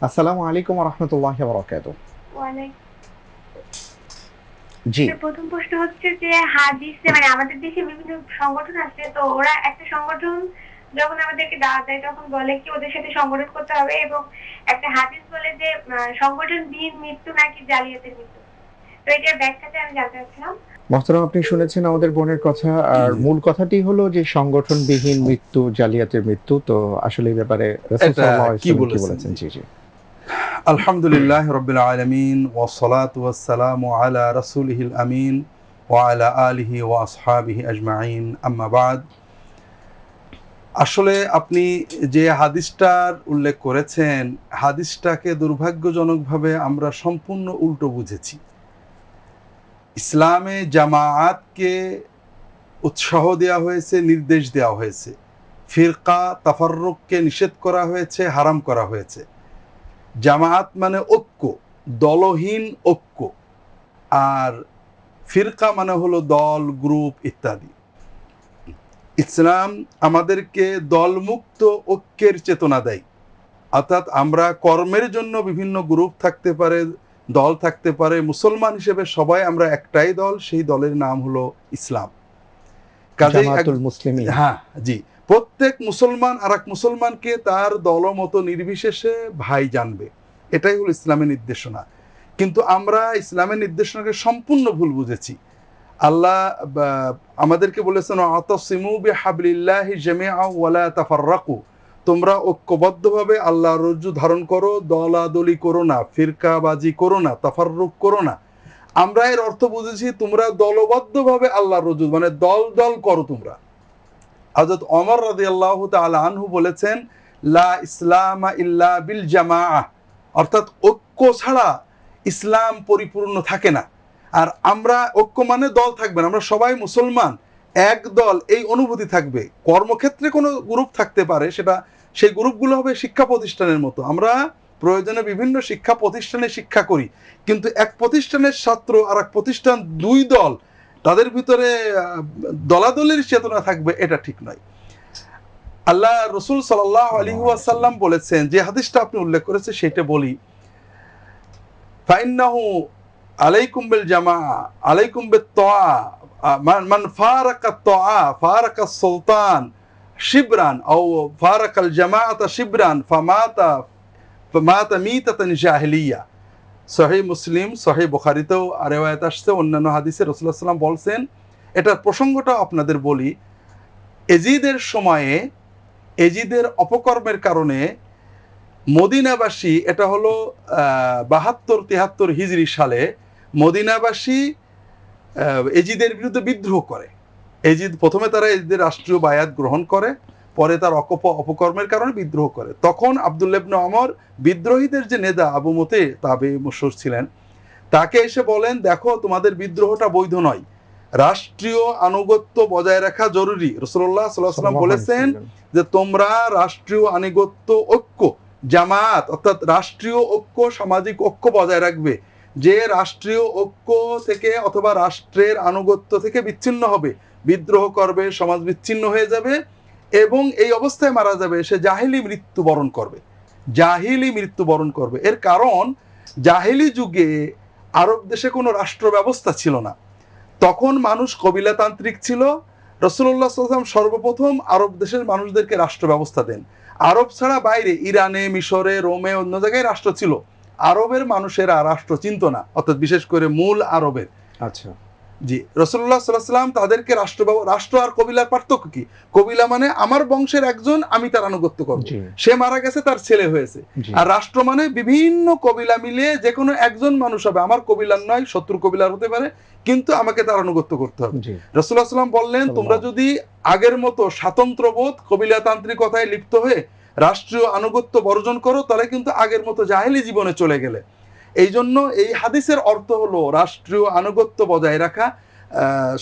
আসসালামু আলাইকুম রহমতুল্লাহ বরকাত ওয়ালাইকুম জি। প্রথম প্রশ্ন হচ্ছে যে হাদিসে মানে আমাদের দেশে বিভিন্ন সংগঠন আছে তো ওরা একটা সংগঠন যখন আমাদেরকে দাওয়াত দেয় তখন বলে কি ওদের সাথে সংগঠন করতে হবে এবং একটা হাদিস বলে যে আহ, সংগঠনবিহীন মৃত্যু নাকি জালিয়াতের মৃত্যু। তো এটার ব্যাখ্যাতে আমি জানতে চাচ্ছিলাম। মহতরম আপনি শুনেছেন আমাদের বোনের কথা আর মূল কথাটি হলো যে সংগঠনবিহীন মৃত্যু জালিয়াতের মৃত্যু তো আসলে এই ব্যাপারে রাসূল সাল্লাল্লাহু আলাইহি কি? বলেছেন? জি জি। আলহামদুলিল্লাহ রবিল আলমিন ওসলাত ওয়াসালাম আলা রসুলহিল আমিন ওয়ালা আলিহি ও আসহাবিহি আজমাইন। আম্মাবাদ আসলে আপনি যে হাদিসটার উল্লেখ করেছেন, হাদিসটাকে দুর্ভাগ্যজনকভাবে আমরা সম্পূর্ণ উল্টো বুঝেছি। ইসলামে জামায়াতকে উৎসাহ দেওয়া হয়েছে, নির্দেশ দেওয়া হয়েছে। ফিরকা তাফারুককে নিষেধ করা হয়েছে, হারাম করা হয়েছে। জামায়াত মানে ঐক্য, দলহীন ঐক্য, আর ফিরকা মানে হলো দল, গ্রুপ ইত্যাদি। ইসলাম আমাদেরকে দলমুক্ত ঐক্যের চেতনা দেয়। অর্থাৎ আমরা কর্মের জন্য বিভিন্ন গ্রুপ থাকতে পারে, দল থাকতে পারে, মুসলমান হিসেবে সবাই আমরা একটাই দল, সেই দলের নাম হলো ইসলাম। জামাতুল মুসলিমিন। হ্যাঁ জি। প্রত্যেক মুসলমান আর এক মুসলমানকে তার দলমত নির্বিশেষে ভাই জানবে। এটাই হলো ইসলামের নির্দেশনা। কিন্তু আমরা ইসলামের নির্দেশনাকে সম্পূর্ণ ভুল বুঝেছি। আল্লাহ আমাদেরকে বলেছেন আতসিমু বিহাবলিল্লাহি জামিআ ওয়ালা তাফাররাকু। তোমরা ঐক্যবদ্ধভাবে আল্লাহ রজ্জু ধারণ করো দলাদলি করো না ফিরকাবাজি করো না তাফাররুক করো না। আমরা এর অর্থ বুঝেছি, তোমরা দলবদ্ধভাবে আল্লাহ রজ্জু মানে দল দল করো তোমরা। হযরত ওমর রাদিয়াল্লাহু আল্লাহ আনহু বলেছেন, লা ইসলামা ইল্লা বিল জামা অর্থাৎ ঐক্য ছাড়া ইসলাম পরিপূর্ণ থাকে না। আর আমরা ঐক্য মানে দল থাকবে না, আমরা সবাই মুসলমান, এক দল, এই অনুভূতি থাকবে। কর্মক্ষেত্রে কোনো গ্রুপ থাকতে পারে, সেটা, সেই গ্রুপগুলো হবে শিক্ষা প্রতিষ্ঠানের মতো। আমরা প্রয়োজনে বিভিন্ন শিক্ষা প্রতিষ্ঠানে শিক্ষা করি। কিন্তু এক প্রতিষ্ঠানের ছাত্র আর এক প্রতিষ্ঠান দুই দল, তাদের ভিতরে দলাদলির চেতনা থাকবে, এটা ঠিক নয়। আল্লাহ রসুল সাল্লাহ আলী ওয়াসাল্লাম বলেছেন, যে হাদিসটা আপনি উল্লেখ করেছে সেটা বলি। ফাইন্নাহু আলাইকুম বিল জামা, আলাইকুম বিত তোয়া মান ফারাকা তোয়া, ফারাকা সুলতান শিবরান ও ফারাকাল জামাআতা শিবরান, ফামাতা ফামাতা মিতাতান জাহিলিয়া সহি মুসলিম সহি বুখারিতেও রেওয়ায়ত আসছে, অন্যান্য হাদিসে রসুল্লাহ সাল্লাম বলছেন, এটার প্রসঙ্গটা আপনাদের বলি, এজিদের সময়ে, এজিদের অপকর্মের কারণে মদিনাবাসী, এটা হলো বাহাত্তর, তিহাত্তর হিজরি সালে মদিনাবাসী এজিদের বিরুদ্ধে বিদ্রোহ করে। এজিদ প্রথমে তারা এজিদের রাষ্ট্রীয় বায়াত গ্রহণ করে পরে তার অকপ অপকর্মের কারণে বিদ্রোহ করে। তখন আবদুল্লেবনে অমর বিদ্রোহীদের যে নেতা আবু মতে তাবে মশুর ছিলেন। তাকে এসে বলেন দেখো তোমাদের বিদ্রোহটা বৈধ নয়। রাষ্ট্রীয় আনুগত্য বজায় রাখা জরুরি। রসুল্লাহ সাল্লাহ সাল্লাম বলেছেন যে তোমরা রাষ্ট্রীয় আনুগত্য ঐক্য জামাত অর্থাৎ রাষ্ট্রীয় ঐক্য সামাজিক ঐক্য বজায় রাখবে। যে রাষ্ট্রীয় ঐক্য থেকে অথবা রাষ্ট্রের আনুগত্য থেকে বিচ্ছিন্ন হবে। বিদ্রোহ করবে সমাজ বিচ্ছিন্ন হয়ে যাবে। এবং এই অবস্থায় মারা যাবে, সে জাহিলি মৃত্যুবরণ করবে। জাহিলি মৃত্যুবরণ করবে। এর কারণ, জাহিলি যুগে আরব দেশে কোনো রাষ্ট্র ব্যবস্থা ছিল না। তখন মানুষ কবিলাতান্ত্রিক ছিল। রসুল্লাহ সাল্লাম সর্বপ্রথম আরব দেশের মানুষদেরকে রাষ্ট্র ব্যবস্থা দেন। আরব ছাড়া বাইরে ইরানে, মিশরে, রোমে, অন্য জায়গায় রাষ্ট্র ছিল। আরবের মানুষেরা রাষ্ট্র চিনত না, অর্থাৎ বিশেষ করে মূল আরবের। আচ্ছা। জি রসুল্লাহ সাল্লাম তাদেরকে রাষ্ট্র রাষ্ট্র আর কবিলার পার্থক্য কি? কবিলা মানে আমার বংশের একজন আমি তার আনুগত্য করব। সে মারা গেছে তার ছেলে হয়েছে। আর রাষ্ট্র মানে বিভিন্ন কবিলা মিলিয়ে যে কোনো একজন মানুষ হবে। আমার কবিলার নয় শত্রু কবিলার হতে পারে কিন্তু আমাকে তার আনুগত্য করতে হবে। রসুল্লাহ সাল্লাম বললেন তোমরা যদি আগের মতো স্বাতন্ত্রবোধ কবিলাতান্ত্রিকতায় লিপ্ত হয়ে রাষ্ট্রীয় আনুগত্য বর্জন করো তাহলে কিন্তু আগের মতো জাহেলি জীবনে চলে গেলে। এই জন্য এই হাদিসের অর্থ হলো রাষ্ট্রীয় আনুগত্য বজায় রাখা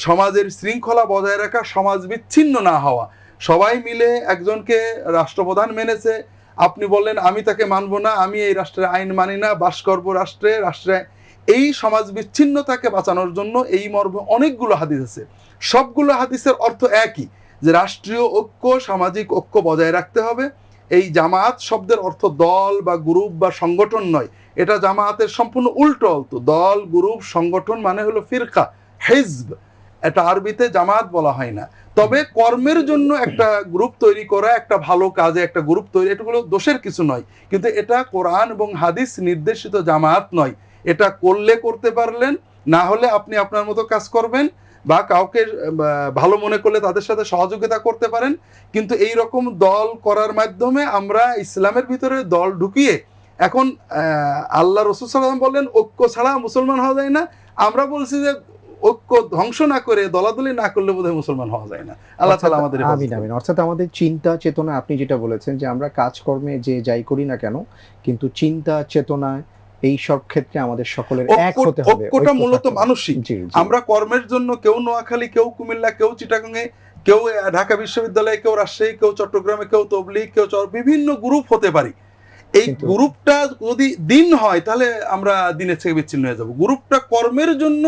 সমাজের শৃঙ্খলা বজায় রাখা, সমাজ বিচ্ছিন্ন না হওয়া। সবাই মিলে একজনকে রাষ্ট্রপ্রধান মেনেছে। আপনি বললেন, আমি তাকে মানবো না, আমি এই রাষ্ট্রের আইন মানি না বাস করব রাষ্ট্রে রাষ্ট্রে এই সমাজ বিচ্ছিন্নতাকে বাঁচানোর জন্য এই মর্মে অনেকগুলো হাদিস আছে। সবগুলো হাদিসের অর্থ একই, যে রাষ্ট্রীয় ঐক্য, সামাজিক ঐক্য বজায় রাখতে হবে। এই জামাত শব্দের অর্থ দল বা গ্রুপ বা সংগঠন নয়। এটা জামাতের সম্পূর্ণ উল্টো অর্থ দল, গ্রুপ, সংগঠন মানে হলো ফিরকা, হেজব। এটা আরবিতে জামাত বলা হয় না। তবে কর্মের জন্য একটা গ্রুপ তৈরি করা, একটা ভালো কাজে একটা গ্রুপ তৈরি এটাগুলো দোষের কিছু নয়। কিন্তু এটা কোরআন এবং হাদিস নির্দেশিত জামাত নয়। এটা করলে করতে পারলেন, না হলে আপনি আপনার মতো কাজ করবেন। বা কাউকে ভালো মনে করলে তাদের সাথে সহযোগিতা করতে পারেন। কিন্তু এই রকম দল করার মাধ্যমে আমরা ইসলামের ভিতরে দল ঢুকিয়ে এখন আল্লাহ রসুল সাল্লাম বললেন ঐক্য ছাড়া মুসলমান হওয়া যায় না। আমরা বলছি যে ঐক্য ধ্বংস না করে দলাদলি না করলে বোধহয় মুসলমান হওয়া যায় না। আল্লাহ তালা আমাদের আমিন আমিন। অর্থাৎ আমাদের চিন্তা চেতনা আপনি যেটা বলেছেন যে আমরা কাজকর্মে যে যাই করি না কেন কিন্তু চিন্তা চেতনা এই সব ক্ষেত্রে আমাদের সকলের এক হতে হবে ঐক্যটা মূলত মানসিক আমরা কর্মের জন্য কেউ নোয়াখালী কেউ কুমিল্লা কেউ চিটাগাঙে কেউ ঢাকা বিশ্ববিদ্যালয়ে কেউ রাজশাহী কেউ চট্টগ্রামে কেউ তবলিগ কেউ বিভিন্ন গ্রুপ হতে পারি। এই গ্রুপটা যদি দিন হয় তাহলে আমরা দিনের থেকে বিচ্ছিন্ন হয়ে যাব। গ্রুপটা কর্মের জন্য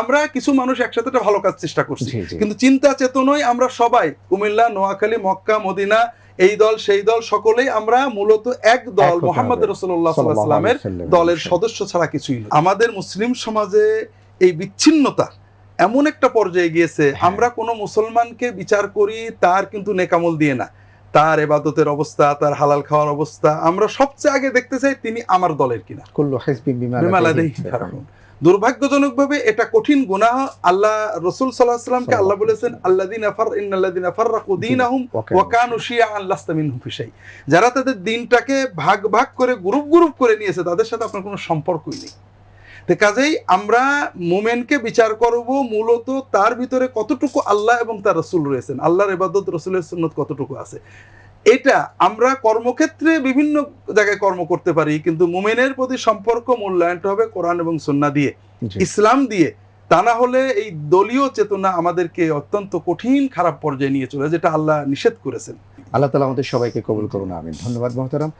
আমরা কিছু মানুষ একসাথে ভালো কাজ চেষ্টা করছি। কিন্তু চিন্তা চেতনায় আমরা সবাই কুমিল্লা নোয়াখালী মক্কা মদিনা এই দল সেই দল সকলেই আমরা মূলত এক দল মোহাম্মদ। রসুল্লাহ সাল্লামের দলের সদস্য ছাড়া কিছুই নয়। আমাদের মুসলিম সমাজে এই বিচ্ছিন্নতা এমন একটা পর্যায়ে গিয়েছে হ্যাঁ। আমরা কোনো মুসলমানকে বিচার করি তার কিন্তু নেকামল দিয়ে না। তার এবাদতের অবস্থা তার হালাল খাওয়ার অবস্থা আমরা সবচেয়ে আগে দেখতে চাই তিনি আমার দলের কিনা। দুর্ভাগ্যজনকভাবে এটা কঠিন গুনাহ। আল্লাহ রসুল সাল্লাহ সাল্লামকে আল্লাহ বলেছেন আল্লাদিন আফার ইন্নাল্লাদিন ওয়াকানু মিনহুম যারা তাদের দিনটাকে ভাগ ভাগ করে গ্রুপ গ্রুপ করে নিয়েছে তাদের সাথে আপনার কোনো সম্পর্কই নেই। তো কাজেই আমরা মোমেনকে বিচার করব মূলত তার ভিতরে কতটুকু আল্লাহ এবং তার রসুল রয়েছেন। আল্লাহর ইবাদত রসুলের সুন্নত কতটুকু আছে? এটা আমরা কর্মক্ষেত্রে বিভিন্ন জায়গায় কর্ম করতে পারি কিন্তু মোমেনের প্রতি সম্পর্ক মূল্যায়নটা হবে কোরআন এবং সুন্না দিয়ে। ইসলাম দিয়ে। তা না হলে এই দলীয় চেতনা আমাদেরকে অত্যন্ত কঠিন খারাপ পর্যায়ে নিয়ে চলে যেটা আল্লাহ নিষেধ করেছেন। আল্লাহ তালা আমাদের সবাইকে কবুল করুন আমিন। ধন্যবাদ মহতারাম।